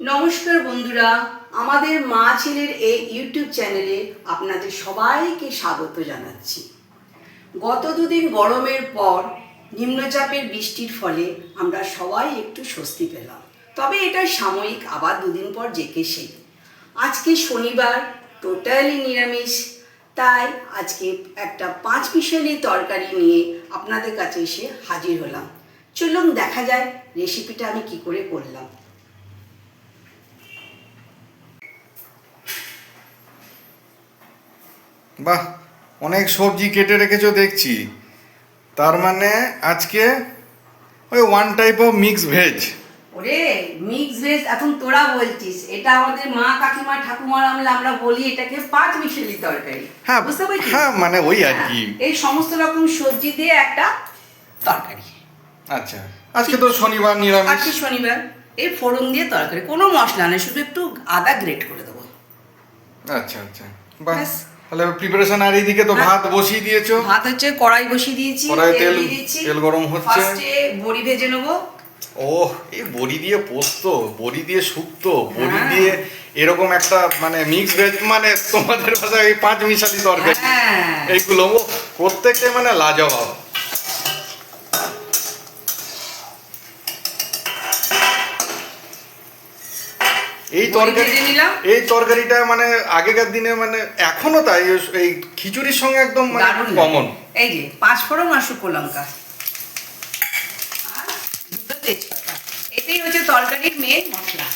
নমস্কার বন্ধুরা, আমাদের মা ছেলের এই ইউটিউব চ্যানেলে আপনাদের সবাইকে স্বাগত জানাচ্ছি। গত দুদিন গরমের পর নিম্নচাপের বৃষ্টির ফলে আমরা সবাই একটু স্বস্তি পেলাম। তবে এটা সাময়িক, আবার দুদিন পর জেকে সেই। আজকে শনিবার টোটালি নিরামিষ। তাই আজকে একটা পাঁচ মিশালি তরকারি নিয়ে আপনাদের কাছে এসে হাজির হলাম। চলুন দেখা যায় রেসিপিটা আমি কি করে করলাম। বাহ অনেক সবজি কেটে রেখেছো দেখছি। তার মানে আজকে ওই one type of mix veg ওরে মিক্স ভেজ এখন তোরা বলছিস এটা আমাদের মা কাকিমা ঠাকুমার আমলে আমরা বলি এটাকে পাঁচ মিশেলি তরকারি। হ্যাঁ বুঝতে পারছিস? হ্যাঁ মানে ওই আর কি। হ্যাঁ, এই সমস্ত রকম সবজি দিয়ে একটা তরকারি। আচ্ছা আজকে তো শনিবার নিরামিষ। আজকে শনিবার এই ফোড়ন দিয়ে তরকারি কোনো মশলা নেই শুধু একটু আদা গ্রেট করে দেবো। আচ্ছা আচ্ছা ব্যাস। তাহলে প্রিপারেশন আর এইদিকে তো হ্যাঁ। ভাত বসিয়ে দিয়েছ ভাত হচ্ছে কড়াই বসিয়ে দিয়েছি কড়াই তেল- তেল গরম হচ্ছে। ফার্স্টে বড়ি ভেজে নেব ও এই বড়ি দিয়ে পোস্ত বড়ি দিয়ে শুক্তো বড়ি হ্যাঁ। দিয়ে এরকম একটা মানে মিক্স ভেজ মানে তোমাদের ভাষায় এই পাঁচ মিশালি তরকারি হ্যাঁ এইগুলো প্রত্যেকটাই মানে লাজবাব এই তরকারি এই তরকারিটা মানে আগেকার দিনে মানে এখনও তাই এই খিচুড়ির সঙ্গে একদম মানে কমন এই যে পাঁচ ফোড়ন আর শুকনো লঙ্কা। তেজপাতা। এটাই হচ্ছে তরকারির মেন মশলা।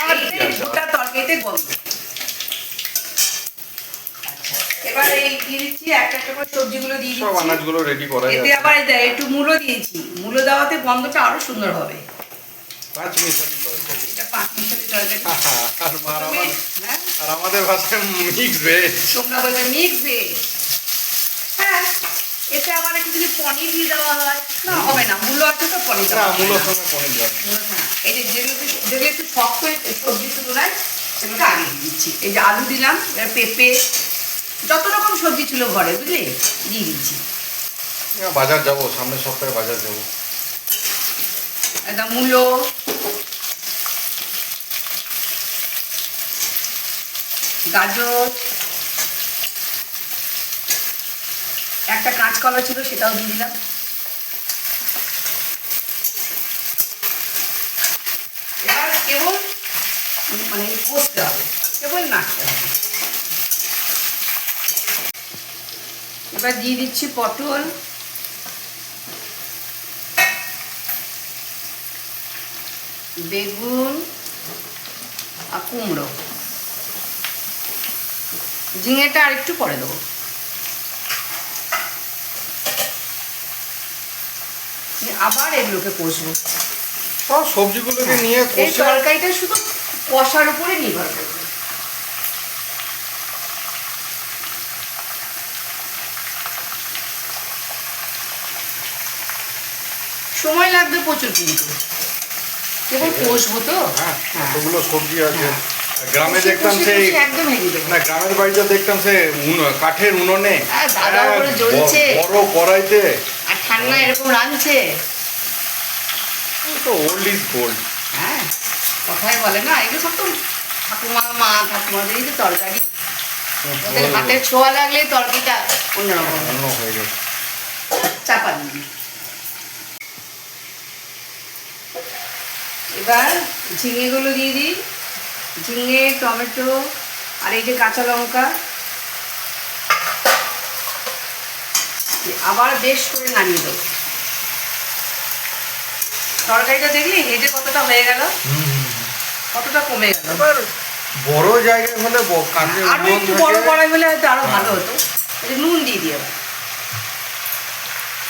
আর গোটা তরকারিতে গন্ধ। আচ্ছা, এবার এই দিয়ে দিচ্ছি একটা একটা করে সবজিগুলো দিয়ে সব দিচ্ছি। আনাজগুলো রেডি করা এতে আবার একটু মূলো দিয়েছি। মূলো দেওয়াতে গন্ধটা আরও সুন্দর হবে। পাঁচ এটা আর আমাদের মূল্য সবজির তুলনায় দিচ্ছি এই যে আলু দিলাম পেঁপে যত রকম সবজি ছিল ঘরে বুঝলি দিয়ে দিচ্ছি বাজার যাব, সামনের সপ্তাহে বাজার যাব। একটা মূলো গাজর, একটা কাঁচকলা ছিল, সেটাও দিয়ে দিলাম। এবার কেবল মানে কষতে হবে, কেবল নাড়তে হবে। এবার দিয়ে দিচ্ছি পটল। বেগুন আর কুমড়ো। ঝিঙেটা আর একটু পরে দেবো। আবার এগুলোকে কষবো। সব সবজিগুলোকে নিয়ে এই তরকারিটা শুধু কষার উপরে নির্ভর করবে। সময় লাগবে প্রচুর কিন্তু। কেবল কষবো তো? হ্যাঁ হ্যাঁ। এতগুলো সবজি আছে। আর গ্রামে দেখতাম সেই না গ্রামের বাড়িতে দেখতাম সে কাঠের উনুনে হ্যাঁ। বড় কড়াইতে আর ঠান্ডা এরকম রাঁধছে। তো ওল্ড ইজ গোল্ড হ্যাঁ কথাই বলে না এগুলো সব তো ঠাকুমা মা ঠাকুমাদেরই তো তরকারি। ওদের হাতের ছোঁয়া লাগলে তরকারিটা অন্যরকম অন্য হয়ে গেছে। চাপা দিবি এবার ঝিঙেগুলো দিয়ে দিই। ঝিঙে টমেটো আর এই যে কাঁচা লঙ্কা। আবার বেশ করে নামিয়ে দেবো। তরকারিটা দেখলি? হেঁটে কতটা হয়ে গেল। কতটা কমে গেল। বড় জায়গায় হলে আরও একটু বড়। কড়াই হলে হয়তো আরও ভালো হতো। নুন দিয়ে দিও।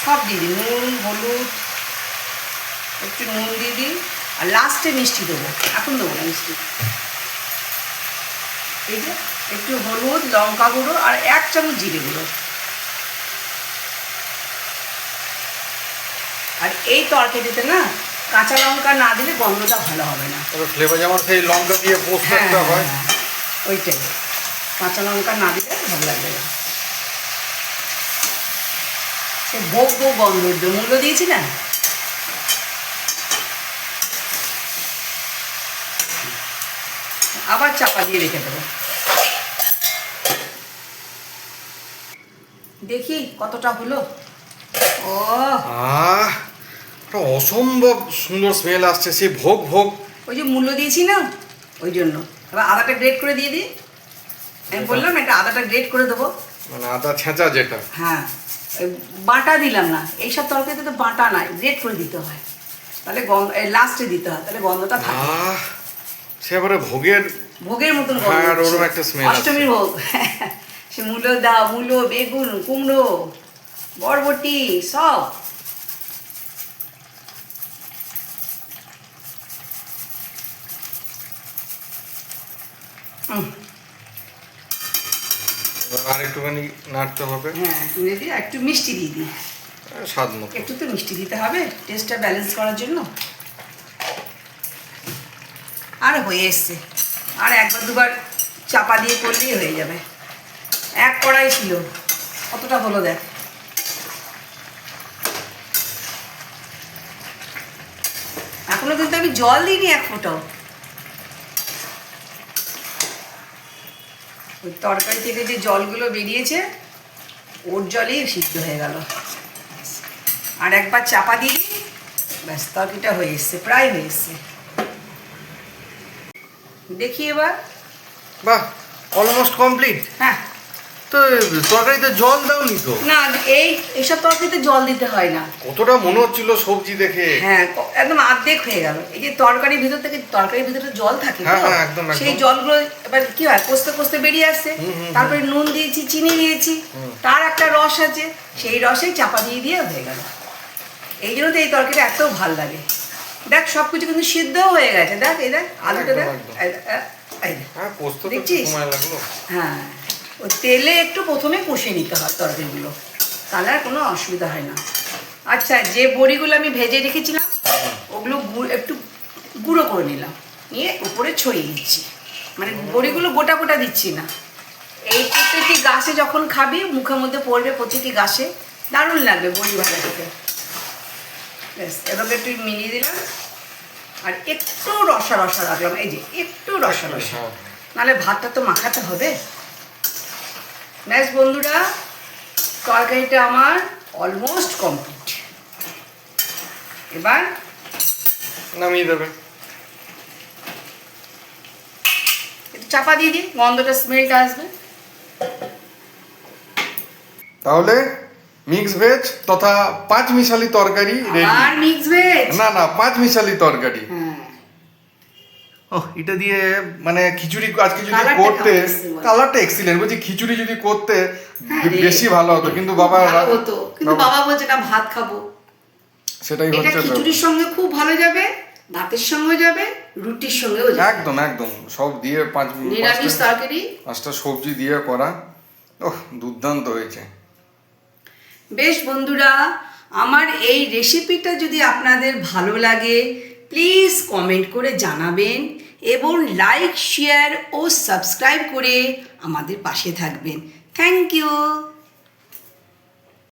সব দিয়ে দিই। নুন হলুদ একটু নুন দিয়ে দিই। আর লাস্টে মিষ্টি দেবো। এখন দেবো না মিষ্টি। এই যে একটু হলুদ লঙ্কা গুঁড়ো আর এক চামচ জিরে গুঁড়ো। আর এই তরকারিতে না কাঁচা লঙ্কা না দিলে গন্ধটা ভালো হবে না। তবে ফ্লেভার যেমন সেই লঙ্কা দিয়ে পোস্ট হ্যাঁ, হয়। হ্যাঁ, ওইটাই। কাঁচা লঙ্কা না দিলে ভালো লাগবে না। সে ভোগ ভোগ গন্ধ মূল্য দিয়েছি না আবার চাপা দিয়ে রেখে দেবো। দেখি কতটা হলো। ও অসম্ভব সুন্দর স্মেল আসছে সেই ভোগ ভোগ। ওই যে মূল্য দিয়েছি না ওই জন্য। এবার আদাটা গ্রেট করে দিয়ে দিই। আমি বললাম এটা আদাটা গ্রেট করে দেবো। মানে আদা ছেঁচা যেটা। হ্যাঁ বাটা দিলাম না। এইসব তরকারিতে তো বাটা নাই গ্রেট করে দিতে হয়। তাহলে গন্ধ লাস্টে দিতে হয় তাহলে গন্ধটা থাকে। আহ সে এবারে ভোগের ভোগের মতন হ্যাঁ, আর। ওরম একটা আছে। অষ্টমীর ভোগ। সে মূলো দা মূলো বেগুন কুমড়ো বরবটি সব। আর একটুখানি নাড়তে হবে। হ্যাঁ একটু মিষ্টি দিয়ে দিই। স্বাদ মতো। একটু তো মিষ্টি দিতে হবে টেস্টটা ব্যালেন্স করার জন্য। আর হয়ে এসছে। আর একবার দুবার চাপা দিয়ে করলেই হয়ে যাবে। এক কড়াই ছিল। কতটা হলো দেখ। এখনও কিন্তু আমি জল দিইনি এক ফোঁটাও। ওই তরকারি থেকে যে জলগুলো বেরিয়েছে, ওর জলেই সিদ্ধ হয়ে গেল। আর একবার চাপা দিই ব্যাস, তরকারিটা হয়ে এসছে, প্রায় হয়ে এসছে। দেখি এবার। বাহ অলমোস্ট কমপ্লিট হ্যাঁ। তো তরকারিতে জল দাওনি তো? না এই এইসব তরকারিতে জল দিতে হয় না। কতটা মনে হচ্ছিল সবজি দেখে? হ্যাঁ একদম আর্ধেক হয়ে গেল। এই যে তরকারির ভিতর থেকে তরকারির ভিতরে জল থাকে হ্যাঁ, একদম, একদম। সেই জলগুলো এবার কি হয় কষতে কষতে বেরিয়ে আসছে। তারপরে নুন দিয়েছি চিনি দিয়েছি। তার একটা রস আছে সেই রসে চাপা দিয়ে দিয়ে হয়ে গেল। এই জন্য তো এই তরকারিটা এত ভালো লাগে। দেখ সব কিছু কিন্তু সিদ্ধ হয়ে গেছে। দেখ এই দেখ আলুটা দেখ। হ্যাঁ দেখছিস? হ্যাঁ। ওই তেলে একটু প্রথমে কষে নিতে হয় তরকারিগুলো। তাহলে আর কোনো অসুবিধা হয় না। আচ্ছা যে বড়িগুলো আমি ভেজে রেখেছিলাম ওগুলো একটু গুঁড়ো করে নিলাম। নিয়ে উপরে ছড়িয়ে দিচ্ছি। মানে বড়িগুলো গোটা গোটা দিচ্ছি না। এই প্রত্যেকটি গাছে যখন খাবি মুখের মধ্যে পড়বে প্রতিটি গাছে। দারুণ লাগবে বড়ি ভাজা খেতে। ব্যাস এভাবে একটু মিলিয়ে দিলাম। আর একটু রসা রসা রাখলাম। এই যে একটু রসা রসা। নাহলে ভাতটা তো মাখাতে হবে। ব্যাস বন্ধুরা তরকারিটা আমার অলমোস্ট কমপ্লিট এবার নামিয়ে দেবে। একটু চাপা দিয়ে দিই গন্ধটা স্মেলটা আসবে। তাহলে মিক্স ভেজ তথা পাঁচ মিশালি তরকারি আর মিক্স ভেজ? না না পাঁচ মিশালি তরকারি। হ্যাঁ। এটা দিয়ে মানে খিচুড়ি আজকে যদি করতে? কালারটা এক্সিলেন্ট বলছি খিচুড়ি যদি করতে হ্যাঁ। বেশি ভালো হতো কিন্তু বাবা হতো কিন্তু বাবা বলছে না ভাত খাব। সেটাই হচ্ছে। খিচুড়ির সঙ্গে খুব ভালো যাবে ভাতের সঙ্গে যাবে রুটির সঙ্গেও যাবে। একদম একদম। সব দিয়ে পাঁচ নিরামিষ তরকারি। পাঁচটা সবজি দিয়ে করা। ওহ দুর্দান্ত হয়েছে। বেশ বন্ধুরা, আমার এই রেসিপিটা যদি আপনাদের ভালো লাগে প্লিজ কমেন্ট করে জানাবেন এবং লাইক শেয়ার ও সাবস্ক্রাইব করে আমাদের পাশে থাকবেন। Thank you